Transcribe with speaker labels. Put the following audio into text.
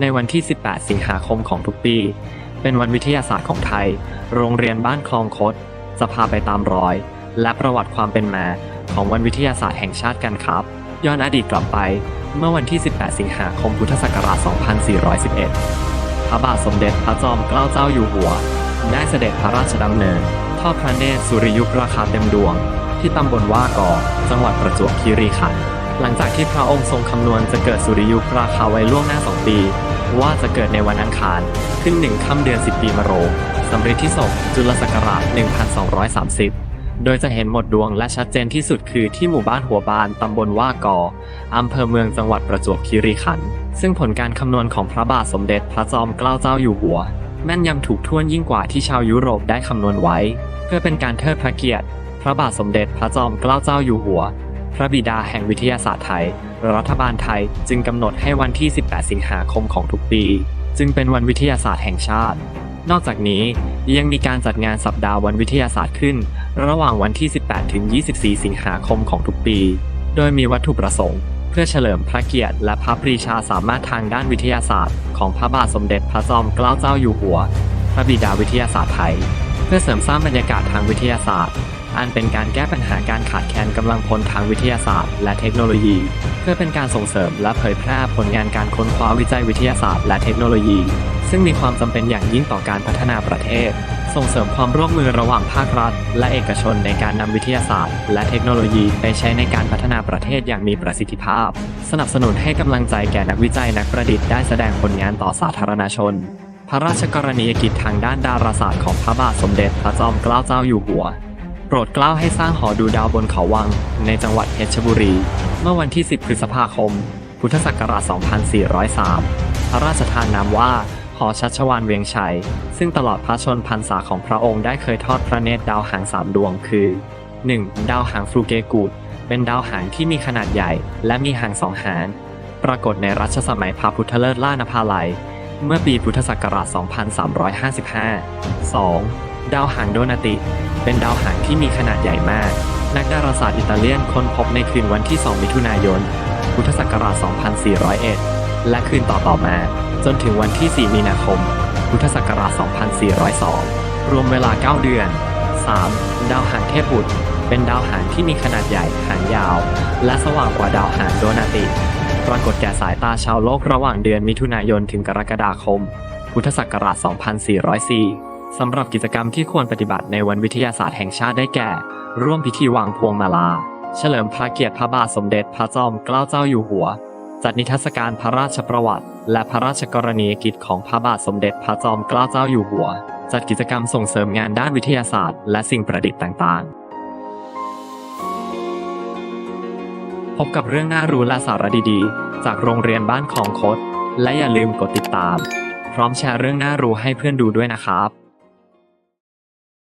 Speaker 1: ในวันที่ 18 สิงหาคมของทุกปี เป็นวันวิทยาศาสตร์ของไทย โรงเรียนบ้านคลองคดจะพาไปตามรอย และประวัติความเป็นมาของวันวิทยาศาสตร์แห่งชาติกันครับ ย้อนอดีตกลับไป เมื่อวันที่ 18 สิงหาคมพุทธศักราช 2411 พระบาทสมเด็จพระจอมเกล้าเจ้าอยู่หัว ได้เสด็จพระราชดำเนินทอดพระเนตรสุริยุปราคาเต็มดวง ที่ตำบลว่ากอจังหวัดประจวบคีรีขันธ์หลังจากที่พระองค์ทรงคำนวณจะเกิดสุริยุปราคาไว้ล่วงหน้าสองปี ว่าจะเกิดในวันอังคาร ขึ้นหนึ่งค่ำเดือน 10 ปีมะโรงสำริดที่ศกจุลศักราช 1230 โดยจะเห็นหมดดวงและชัดเจนที่สุดคือที่หมู่บ้านหัวบานตำบลว่ากออำเภอเมืองจังหวัดประจวบคีรีขันธ์ซึ่งผลการคำนวณของพระบาทสมเด็จพระจอมเกล้าเจ้าอยู่หัว แม่นยำถูกท่วนยิ่งกว่าที่ชาวยุโรปได้คำนวณไว้ เพื่อเป็นการเทิดพระเกียรติ พระบาทสมเด็จพระจอมเกล้าเจ้าอยู่หัว พระบิดาแห่งวิทยาศาสตร์ไทย รัฐบาลไทยจึงกำหนดให้วันที่ 18 สิงหาคมของทุกปี จึงเป็นวันวิทยาศาสตร์แห่งชาติ นอกจากนี้ยังมีการจัดงานสัปดาห์วันวิทยาศาสตร์ขึ้น ระหว่างวันที่ 18 ถึง 24 สิงหาคมของทุกปี โดยมีวัตถุประสงค์ เพื่อเฉลิมพระเกียรติและพระปรีชาสามารถทางด้านวิทยาศาสตร์ ของพระบาทสมเด็จพระจอมเกล้าเจ้าอยู่หัว พระบิดาวิทยาศาสตร์ไทย เพื่อเสริมสร้างบรรยากาศทางวิทยาศาสตร์ อันเป็นการแก้ปัญหาการขาดแคลนกำลังพลทางวิทยาศาสตร์และเทคโนโลยี เพื่อเป็นการส่งเสริมและเผยแพร่ผลงานการค้นคว้าวิจัยวิทยาศาสตร์และเทคโนโลยี ซึ่งมีความจำเป็นอย่างยิ่งต่อการพัฒนาประเทศ ส่งเสริมความร่วมมือระหว่างภาครัฐ และเอกชนในการนำวิทยาศาสตร์ และเทคโนโลยีไปใช้ในการพัฒนาประเทศอย่างมีประสิทธิภาพ สนับสนุนให้กำลังใจแก่นักวิจัยนักประดิษฐ์ได้แสดงผลงานต่อสาธารณชนพระราชกรณียกิจทางด้านดาราศาสตร์ของพระบาทสมเด็จพระจอมเกล้าเจ้าอยู่หัว โปรดเกล้าให้สร้างหอดูดาวบนเขาวัง ในจังหวัดเพชรบุรี เมื่อวันที่ 10 พฤษภาคม พุทธศักราช 2403 พระราชทานนามว่า หอชัชวานเวียงชัย ซึ่งตลอดพระชนพรรษาของพระองค์ได้เคยทอดพระเนตรดาวหางสามดวงคือ 1. ดาวหางฟลูเกกูดเป็นดาวหางที่มีขนาดใหญ่ และมีหางสองหาง ปรากฏในรัชสมัยพระพุทธเลิศล่านภาลัย เมื่อปีพุทธศักราช 2355 2. ดาวหางโดนาติ เป็นดาวหางที่มีขนาดใหญ่มาก นักดาราศาสตร์อิตาเลียนค้นพบในคืนวันที่ 2 มิถุนายน พุทธศักราช 2401 และคืนต่อๆมา จนถึงวันที่ 4 มีนาคม พุทธศักราช 2402 รวมเวลา 9 เดือน 3. ดาวหางเทพบุตร เป็นดาวหางที่มีขนาดใหญ่ หางยาว และสว่างกว่าดาวหางโดนาติ ปรากฏแก่สายตาชาวโลกระหว่างเดือนมิถุนายนถึงกรกฎาคม พุทธศักราช 2404 สำหรับกิจกรรมที่ควรปฏิบัติในวันวิทยาศาสตร์แห่งชาติได้แก่ ร่วมพิธีวางพวงมาลา เฉลิมพระเกียรติพระบาทสมเด็จพระจอมเกล้าเจ้าอยู่หัว จัดนิทรรศการพระราชประวัติ และพระราชกรณียกิจของพระบาทสมเด็จพระจอมเกล้าเจ้าอยู่หัว จัดกิจกรรมส่งเสริมงานด้านวิทยาศาสตร์ และสิ่งประดิษฐ์ต่าง ๆ พบกับเรื่องน่ารู้และสาระดีๆ จากโรงเรียนบ้านคลองคดและอย่าลืมกดติดตาม พร้อมแชร์เรื่องน่ารู้ให้เพื่อนดูด้วยนะครับ